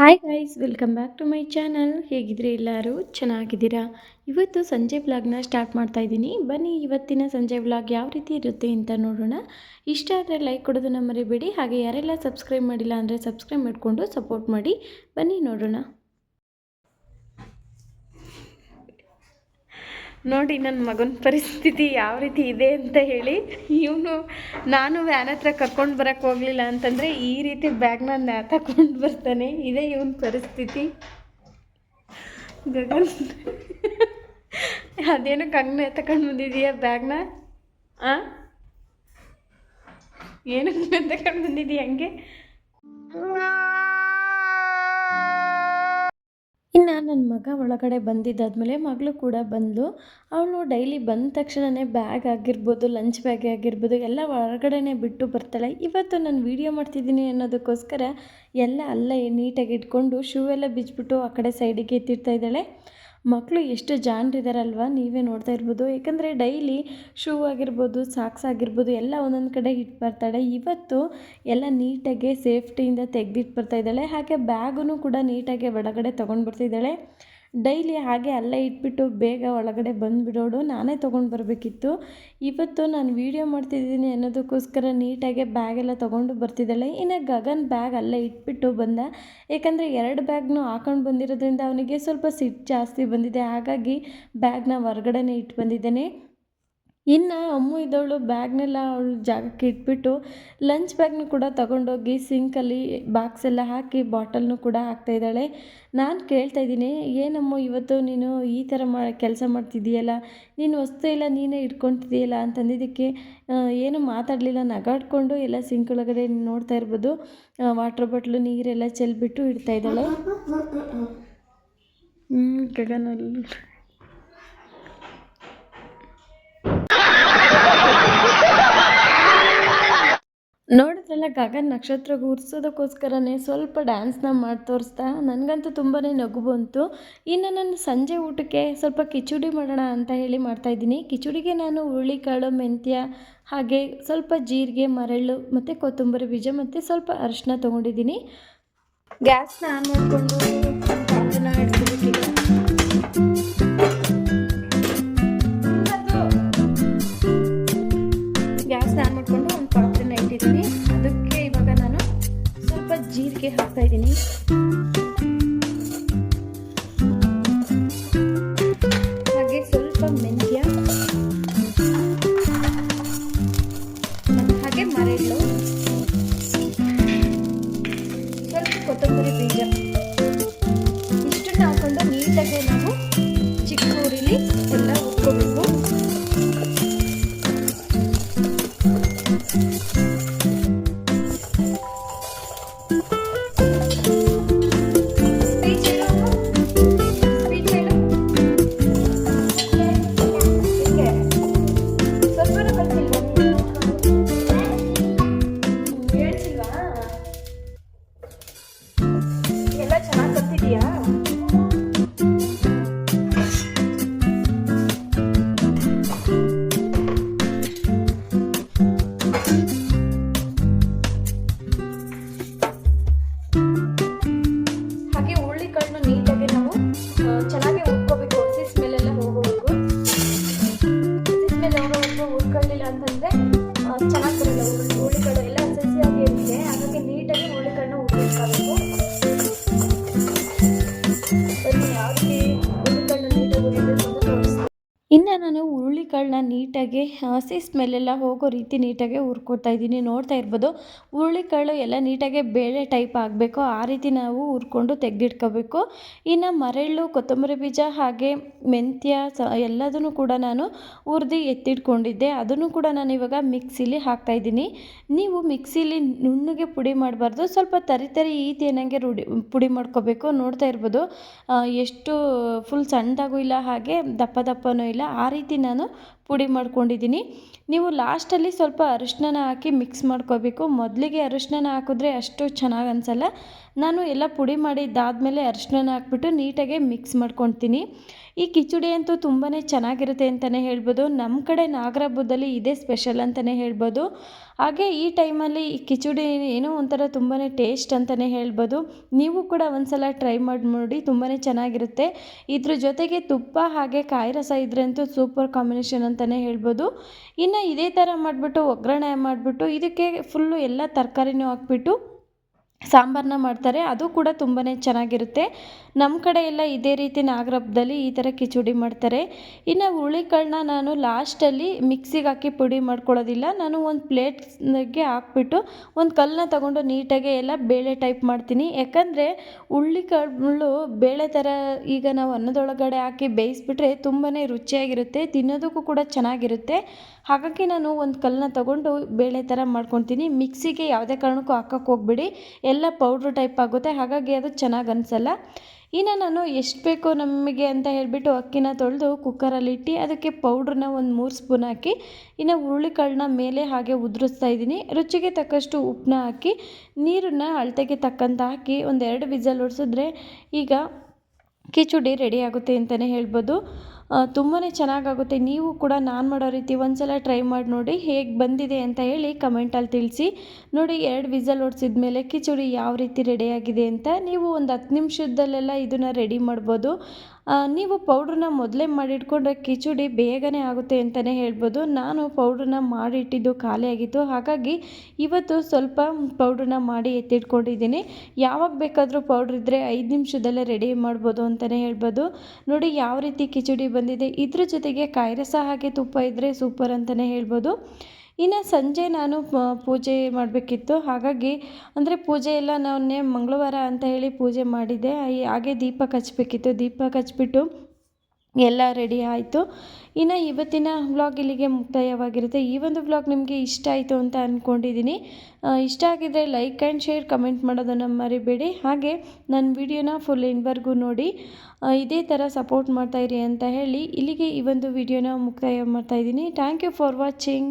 Hi guys welcome back to my channel ಹೇಗಿದ್ರಿ ಎಲ್ಲರೂ? ಚೆನ್ನಾಗಿದ್ದೀರಾ? ಇವತ್ತು ಸಂಜೆ ವ್ಲಾಗ್ನ ಸ್ಟಾರ್ಟ್ ಮಾಡ್ತಾ ಇದ್ದೀನಿ. ಬನ್ನಿ, ಇವತ್ತಿನ ಸಂಜೆ ವ್ಲಾಗ್ ಯಾವ ರೀತಿ ಇರುತ್ತೆ ಅಂತ ನೋಡೋಣ. ಇಷ್ಟ ಆದರೆ ಲೈಕ್ ಕೊಡೋದನ್ನ ಮರಿಬೇಡಿ. ಹಾಗೆ ಯಾರೆಲ್ಲ ಸಬ್ಸ್ಕ್ರೈಬ್ ಮಾಡಿಲ್ಲ ಅಂದರೆ ಸಬ್ಸ್ಕ್ರೈಬ್ ಮಾಡಿಕೊಂಡು ಸಪೋರ್ಟ್ ಮಾಡಿ. ಬನ್ನಿ ನೋಡೋಣ. ನೋಡಿ ನನ್ನ ಮಗನ ಪರಿಸ್ಥಿತಿ ಯಾವ ರೀತಿ ಇದೆ ಅಂತ ಹೇಳಿ, ಇವನು ನಾನು ವ್ಯಾನ್ ಹತ್ರ ಕರ್ಕೊಂಡು ಬರೋಕ್ಕೆ ಹೋಗಲಿಲ್ಲ ಅಂತಂದರೆ ಈ ರೀತಿ ಬ್ಯಾಗ್ನ ತಗೊಂಡು ಬರ್ತಾನೆ. ಇದೇ ಇವನ ಪರಿಸ್ಥಿತಿ. ಗಗನ್, ಅದೇನು ಕಂಗ್ನ ತಗೊಂಡು ಬಂದಿದೀಯ ಬ್ಯಾಗ್ನ ಆ? ಏನಕ್ಕೆ ತಗೊಂಡು ಬಂದಿದೀಯ ಹಂಗೆ? ನನ್ನ ಮಗ ಒಳಗಡೆ ಬಂದಿದ್ದಾದಮೇಲೆ ಮಗಳು ಕೂಡ ಬಂದು ಅವಳು ಡೈಲಿ ಬಂದ ತಕ್ಷಣವೇ ಬ್ಯಾಗ್ ಆಗಿರ್ಬೋದು ಲಂಚ್ ಬ್ಯಾಗ್ ಆಗಿರ್ಬೋದು, ಎಲ್ಲ ಹೊರಗಡೆನೇ ಬಿಟ್ಟು ಬರ್ತಾಳೆ. ಇವತ್ತು ನಾನು ವೀಡಿಯೋ ಮಾಡ್ತಿದ್ದೀನಿ ಅನ್ನೋದಕ್ಕೋಸ್ಕರ ಎಲ್ಲ ಅಲ್ಲೇ ನೀಟಾಗಿ ಇಟ್ಕೊಂಡು ಶೂ ಎಲ್ಲ ಬಿಚ್ಬಿಟ್ಟು ಆ ಕಡೆ ಸೈಡಿಗೆ ಎತ್ತಿರ್ತಾ ಇದ್ದಾಳೆ. ಮಕ್ಕಳು ಎಷ್ಟು ಜಾಣರಿದಾರಲ್ವ ನೀವೇ ನೋಡ್ತಾ ಇರ್ಬೋದು. ಏಕೆಂದರೆ ಡೈಲಿ ಶೂ ಆಗಿರ್ಬೋದು ಸಾಕ್ಸ್ ಆಗಿರ್ಬೋದು, ಎಲ್ಲ ಒಂದೊಂದು ಕಡೆ ಇಟ್ಟು ಬರ್ತಾಳೆ ಇವತ್ತು ಎಲ್ಲ ನೀಟಾಗಿ ಸೇಫ್ಟಿಯಿಂದ ತೆಗೆದಿಟ್ಟು ಬರ್ತಾ ಇದ್ದಾಳೆ. ಹಾಗೆ ಬ್ಯಾಗನ್ನು ಕೂಡ ನೀಟಾಗಿ ಒಳಗಡೆ ತೊಗೊಂಡು ಬರ್ತಿದ್ದಾಳೆ ಡೈಲಿ ಹಾಗೆ ಅಲ್ಲೇ ಇಟ್ಬಿಟ್ಟು ಬೇಗ ಒಳಗಡೆ ಬಂದುಬಿಡೋಳು ನಾನೇ ತೊಗೊಂಡು ಬರಬೇಕಿತ್ತು. ಇವತ್ತು ನಾನು ವೀಡಿಯೋ ಮಾಡ್ತಿದ್ದೀನಿ ಅನ್ನೋದಕ್ಕೋಸ್ಕರ ನೀಟಾಗಿ ಬ್ಯಾಗೆಲ್ಲ ತೊಗೊಂಡು ಬರ್ತಿದ್ದಾಳೆ. ಇನ್ನು ಗಗನ್ ಬ್ಯಾಗ್ ಅಲ್ಲೇ ಇಟ್ಬಿಟ್ಟು ಬಂದ. ಏಕೆಂದರೆ ಎರಡು ಬ್ಯಾಗ್ನೂ ಹಾಕೊಂಡು ಬಂದಿರೋದ್ರಿಂದ ಅವನಿಗೆ ಸ್ವಲ್ಪ ಸಿಟ್ಟು ಜಾಸ್ತಿ ಬಂದಿದೆ. ಹಾಗಾಗಿ ಬ್ಯಾಗ್ನ ಹೊರ್ಗಡೆನೇ ಇಟ್ಟು ಬಂದಿದ್ದೇನೆ. ಇನ್ನು ಅಮ್ಮು ಇದ್ದವಳು ಬ್ಯಾಗ್ನೆಲ್ಲ ಅವಳು ಜಾಗಕ್ಕೆ ಇಟ್ಬಿಟ್ಟು ಲಂಚ್ ಬ್ಯಾಗ್ನ ಕೂಡ ತಗೊಂಡೋಗಿ ಸಿಂಕಲ್ಲಿ ಬಾಕ್ಸ್ ಎಲ್ಲ ಹಾಕಿ ಬಾಟಲ್ನು ಕೂಡ ಹಾಕ್ತಾ ಇದ್ದಾಳೆ. ನಾನು ಕೇಳ್ತಾ ಇದ್ದೀನಿ ಏನಮ್ಮ ಇವತ್ತು ನೀನು ಈ ಥರ ಮಾ ಕೆಲಸ ಮಾಡ್ತಿದ್ದೀಯಲ್ಲ? ನೀನು ವಸ್ತು ಎಲ್ಲ ನೀನೇ ಇಟ್ಕೊತಿದ್ದೀಯಲ್ಲ? ಅಂತಂದಿದ್ದಕ್ಕೆ ಏನು ಮಾತಾಡಲಿಲ್ಲ. ನಗಾಡ್ಕೊಂಡು ಎಲ್ಲ ಸಿಂಕ್ ಒಳಗಡೆ ನೋಡ್ತಾ ಇರ್ಬೋದು. ವಾಟ್ರ್ ಬಾಟ್ಲು ನೀರೆಲ್ಲ ಚೆಲ್ಬಿಟ್ಟು ಇಡ್ತಾ ಇದ್ದಾಳೆ. ಹ್ಞೂ ಗಗನಲ್ಲಿ ನೋಡಿದ್ರಲ್ಲ, ಗಗನ್ ನಕ್ಷತ್ರ ಗುರ್ಸೋದಕ್ಕೋಸ್ಕರನೇ ಸ್ವಲ್ಪ ಡ್ಯಾನ್ಸ್ನ ಮಾಡಿ ತೋರಿಸ್ತಾ, ನನಗಂತೂ ತುಂಬಾ ನಗು ಬಂತು. ಇನ್ನು ನಾನು ಸಂಜೆ ಊಟಕ್ಕೆ ಸ್ವಲ್ಪ ಕಿಚುಡಿ ಮಾಡೋಣ ಅಂತ ಹೇಳಿ ಮಾಡ್ತಾಯಿದ್ದೀನಿ ಕಿಚುಡಿಗೆ ನಾನು ಹುರುಳಿಕಾಳು ಮೆಂತ್ಯ, ಹಾಗೆ ಸ್ವಲ್ಪ ಜೀರಿಗೆ, ಮರಳು ಮತ್ತು ಕೊತ್ತಂಬರಿ ಬೀಜ ಮತ್ತು ಸ್ವಲ್ಪ ಅರಿಶಿನ ತೊಗೊಂಡಿದ್ದೀನಿ. ಗ್ಯಾಸ್ನ ಆನ್ ಮಾಡಿಕೊಂಡು ಹಾಕ್ತಾ ಇದ್ದೀನಿ. ಬನ್ನಿ ಯಾವ ರೀತಿ ಹುರುಳಿಕಾಳನ್ನ ಇನ್ನು ನಾನು ಹುರುಳಿಕಾಳನ್ನ ನೀಟಾಗಿ ಹಸಿ ಸ್ಮೆಲ್ಲೆಲ್ಲ ಹೋಗೋ ರೀತಿ ನೀಟಾಗಿ ಹುರ್ಕೊತಾ ಇದ್ದೀನಿ. ನೋಡ್ತಾ ಇರ್ಬೋದು ಹುರುಳಿಕಾಳು ಎಲ್ಲ ನೀಟಾಗಿ ಬೇಳೆ ಟೈಪ್ ಆಗಬೇಕು. ಆ ರೀತಿ ನಾವು ಹುರ್ಕೊಂಡು ತೆಗೆದಿಟ್ಕೋಬೇಕು. ಇನ್ನು ಮರಳು ಕೊತ್ತಂಬರಿ ಬೀಜ ಹಾಗೆ ಮೆಂತ್ಯ ಸ, ಎಲ್ಲದನ್ನು ಕೂಡ ನಾನು ಹುರಿದು ಎತ್ತಿಟ್ಕೊಂಡಿದ್ದೆ. ಅದನ್ನು ಕೂಡ ನಾನು ಇವಾಗ ಮಿಕ್ಸಿಲಿ ಹಾಕ್ತಾಯಿದ್ದೀನಿ ನೀವು ಮಿಕ್ಸಿಲಿ ನುಣ್ಣಗೆ ಪುಡಿ ಮಾಡಬಾರ್ದು. ಸ್ವಲ್ಪ ತರಿ ತರಿ ಈತಿ ಏನಂಗೆ ರೂಢಿ ಪುಡಿ ಮಾಡ್ಕೋಬೇಕು. ನೋಡ್ತಾ ಇರ್ಬೋದು ಎಷ್ಟು ಫುಲ್ ಸಣ್ಣದಾಗೂ ಇಲ್ಲ, ಹಾಗೆ ದಪ್ಪ ದಪ್ಪನೂ ಇಲ್ಲ. ಆ ರೀತಿ ನಾನು ಪುಡಿ ಮಾಡ್ಕೊಂಡಿದ್ದೀನಿ. ನೀವು ಲಾಸ್ಟಲ್ಲಿ ಸ್ವಲ್ಪ ಅರಿಶಿನ ಹಾಕಿ ಮಿಕ್ಸ್ ಮಾಡ್ಕೋಬೇಕು. ಮೊದಲಿಗೆ ಅರಿಶಿನ ಹಾಕಿದ್ರೆ ಅಷ್ಟು ಚೆನ್ನಾಗಿ ಅನಿಸಲ್ಲ. ನಾನು ಎಲ್ಲ ಪುಡಿ ಮಾಡಿದ್ದಾದಮೇಲೆ ಅರಿಶಿನ ಹಾಕ್ಬಿಟ್ಟು ನೀಟಾಗಿ ಮಿಕ್ಸ್ ಮಾಡ್ಕೊತೀನಿ ಈ ಕಿಚಡಿ ಅಂತೂ ತುಂಬಾ ಚೆನ್ನಾಗಿರುತ್ತೆ ಅಂತಲೇ ಹೇಳ್ಬೋದು. ನಮ್ಮ ಕಡೆ ನಾಗರ ಹಬ್ಬದಲ್ಲಿ ಇದೇ ಸ್ಪೆಷಲ್ ಅಂತಲೇ ಹೇಳ್ಬೋದು. ಹಾಗೆ ಈ ಟೈಮಲ್ಲಿ ಈ ಕಿಚಡಿ ಏನೋ ಒಂಥರ ತುಂಬಾ ಟೇಸ್ಟ್ ಅಂತಲೇ ಹೇಳ್ಬೋದು. ನೀವು ಕೂಡ ಒಂದ್ಸಲ ಟ್ರೈ ಮಾಡಿ ನೋಡಿ ತುಂಬಾ ಚೆನ್ನಾಗಿರುತ್ತೆ. ಇದ್ರ ಜೊತೆಗೆ ತುಪ್ಪ ಹಾಗೆ ಕಾಯಿ ರಸ ಅಂತೂ ಸೂಪರ್ ಕಾಂಬಿನೇಷನ್ ಅಂತಲೇ ಹೇಳ್ಬೋದು. ಇನ್ನು ಇದೇ ಥರ ಮಾಡಿಬಿಟ್ಟು ಒಗ್ಗರಣೆ ಮಾಡಿಬಿಟ್ಟು ಇದಕ್ಕೆ ಫುಲ್ಲು ಎಲ್ಲ ತರಕಾರಿನೂ ಹಾಕ್ಬಿಟ್ಟು ಸಾಂಬಾರನ್ನ ಮಾಡ್ತಾರೆ, ಅದು ಕೂಡ ತುಂಬಾ ಚೆನ್ನಾಗಿರುತ್ತೆ. ನಮ್ಮ ಕಡೆ ಎಲ್ಲ ಇದೇ ರೀತಿ ನಾಗರ ಹಬ್ಬದಲ್ಲಿ ಈ ಥರ ಕಿಚಡಿ ಮಾಡ್ತಾರೆ. ಇನ್ನು ಹುರುಳಿಕಾಳನ್ನ ನಾನು ಲಾಸ್ಟಲ್ಲಿ ಮಿಕ್ಸಿಗೆ ಹಾಕಿ ಪುಡಿ ಮಾಡ್ಕೊಳ್ಳೋದಿಲ್ಲ. ನಾನು ಒಂದು ಪ್ಲೇಟ್ಸ್ಗೆ ಹಾಕ್ಬಿಟ್ಟು ಒಂದು ಕಲ್ಲನ್ನ ತಗೊಂಡು ನೀಟಾಗಿ ಎಲ್ಲ ಬೇಳೆ ಟೈಪ್ ಮಾಡ್ತೀನಿ. ಯಾಕಂದರೆ ಹುರುಳಿಕಾಳು ಬೇಳೆ ಥರ ಈಗ ನಾವು ಅನ್ನದೊಳಗಡೆ ಹಾಕಿ ಬೇಯಿಸ್ಬಿಟ್ರೆ ತುಂಬಾ ರುಚಿಯಾಗಿರುತ್ತೆ, ತಿನ್ನೋದಕ್ಕೂ ಕೂಡ ಚೆನ್ನಾಗಿರುತ್ತೆ. ಹಾಗಾಗಿ ನಾನು ಒಂದು ಕಲ್ಲನ್ನ ತಗೊಂಡು ಬೇಳೆ ಥರ ಮಾಡ್ಕೊತೀನಿ ಮಿಕ್ಸಿಗೆ ಯಾವುದೇ ಕಾರಣಕ್ಕೂ ಹಾಕಕ್ಕೆ ಹೋಗ್ಬಿಡಿ. ಎಲ್ಲ ಪೌಡ್ರ್ ಟೈಪ್ ಆಗುತ್ತೆ, ಹಾಗಾಗಿ ಅದು ಚೆನ್ನಾಗಿ ಅನಿಸಲ್ಲ. ಇನ್ನು ನಾನು ಎಷ್ಟು ಬೇಕೋ ನಮಗೆ ಅಂತ ಹೇಳಿಬಿಟ್ಟು ಅಕ್ಕಿನ ತೊಳೆದು ಕುಕ್ಕರಲ್ಲಿ ಇಟ್ಟು ಅದಕ್ಕೆ ಪೌಡ್ರನ್ನ ಒಂದು ಮೂರು ಸ್ಪೂನ್ ಹಾಕಿ, ಇನ್ನು ಹುರುಳಿಕಾಳನ್ನ ಮೇಲೆ ಹಾಗೆ ಉದುರಿಸ್ತಾ ಇದ್ದೀನಿ. ರುಚಿಗೆ ತಕ್ಕಷ್ಟು ಉಪ್ಪನ್ನ ಹಾಕಿ, ನೀರನ್ನು ಅಳತೆಗೆ ತಕ್ಕಂತ ಹಾಕಿ ಒಂದೆರಡು ವಿಸಲ್ ಹೊಡ್ಸಿದ್ರೆ ಈಗ ಕಿಚುಡಿ ರೆಡಿ ಆಗುತ್ತೆ ಅಂತಲೇ ಹೇಳ್ಬೋದು. ತುಂಬಾ ಚೆನ್ನಾಗಾಗುತ್ತೆ. ನೀವು ಕೂಡ ನಾನು ಮಾಡೋ ರೀತಿ ಒಂದ್ಸಲ ಟ್ರೈ ಮಾಡಿ ನೋಡಿ ಹೇಗೆ ಬಂದಿದೆ ಅಂತ ಹೇಳಿ ಕಮೆಂಟಲ್ಲಿ ತಿಳಿಸಿ. ನೋಡಿ, ಎರಡು ವಿಸಲ್ ಹೊಡ್ಸಿದ ಮೇಲೆ ಕಿಚಡಿ ಯಾವ ರೀತಿ ರೆಡಿಯಾಗಿದೆ ಅಂತ ನೀವು ಒಂದು ಹತ್ತು ನಿಮಿಷದಲ್ಲೆಲ್ಲ ಇದನ್ನು ರೆಡಿ ಮಾಡ್ಬೋದು. ನೀವು ಪೌಡ್ರನ್ನ ಮೊದಲೇ ಮಾಡಿಟ್ಕೊಂಡ್ರೆ ಕಿಚಡಿ ಬೇಗನೆ ಆಗುತ್ತೆ ಅಂತಲೇ ಹೇಳ್ಬೋದು. ನಾನು ಪೌಡ್ರನ್ನ ಮಾಡಿಟ್ಟಿದ್ದು ಖಾಲಿ ಆಗಿತ್ತು. ಹಾಗಾಗಿ ಇವತ್ತು ಸ್ವಲ್ಪ ಪೌಡ್ರನ್ನ ಮಾಡಿ ಎತ್ತಿಟ್ಕೊಂಡಿದ್ದೀನಿ. ಯಾವಾಗ ಬೇಕಾದರೂ ಪೌಡ್ರ್ ಇದ್ದರೆ ಐದು ನಿಮಿಷದಲ್ಲೇ ರೆಡಿ ಮಾಡ್ಬೋದು ಅಂತಲೇ ಹೇಳ್ಬೋದು. ನೋಡಿ ಯಾವ ರೀತಿ ಕಿಚಡಿ ಬಂದಿದೆ. ಇದ್ರ ಜೊತೆಗೆ ಕಾಯಿ ರಸ ಹಾಗೆ ತುಪ್ಪ ಇದ್ದರೆ ಸೂಪರ್ ಅಂತಲೇ ಹೇಳ್ಬೋದು. ಇನ್ನು ಸಂಜೆ ನಾನು ಪೂಜೆ ಮಾಡಬೇಕಿತ್ತು. ಹಾಗಾಗಿ ಅಂದರೆ ಪೂಜೆ ಎಲ್ಲ ನಾನೇ ಮಂಗಳವಾರ ಅಂತ ಹೇಳಿ ಪೂಜೆ ಮಾಡಿದ್ದೆ ಹಾಗೆ ದೀಪ ಕಚ್ಚಬೇಕಿತ್ತು ದೀಪ ಹಚ್ಬಿಟ್ಟು ಎಲ್ಲ ರೆಡಿ ಆಯಿತು. ಇನ್ನು ಇವತ್ತಿನ ವ್ಲಾಗ್ ಇಲ್ಲಿಗೆ ಮುಕ್ತಾಯವಾಗಿರುತ್ತೆ. ಈ ಒಂದು ವ್ಲಾಗ್ ನಿಮಗೆ ಇಷ್ಟ ಆಯಿತು ಅಂತ ಅಂದ್ಕೊಂಡಿದ್ದೀನಿ ಇಷ್ಟ ಆಗಿದ್ದರೆ ಲೈಕ್ ಆ್ಯಂಡ್ ಶೇರ್ ಕಮೆಂಟ್ ಮಾಡೋದನ್ನು ಮರಿಬೇಡಿ. ಹಾಗೆ ನನ್ನ ವಿಡಿಯೋನ ಫುಲ್ ಇನ್ವರೆಗೂ ನೋಡಿ. ಇದೇ ಥರ ಸಪೋರ್ಟ್ ಮಾಡ್ತಾಯಿರಿ ಅಂತ ಹೇಳಿ ಇಲ್ಲಿಗೆ ಈ ಒಂದು ವಿಡಿಯೋನ ಮುಕ್ತಾಯ ಮಾಡ್ತಾಯಿದ್ದೀನಿ ಥ್ಯಾಂಕ್ ಯು ಫಾರ್ ವಾಚಿಂಗ್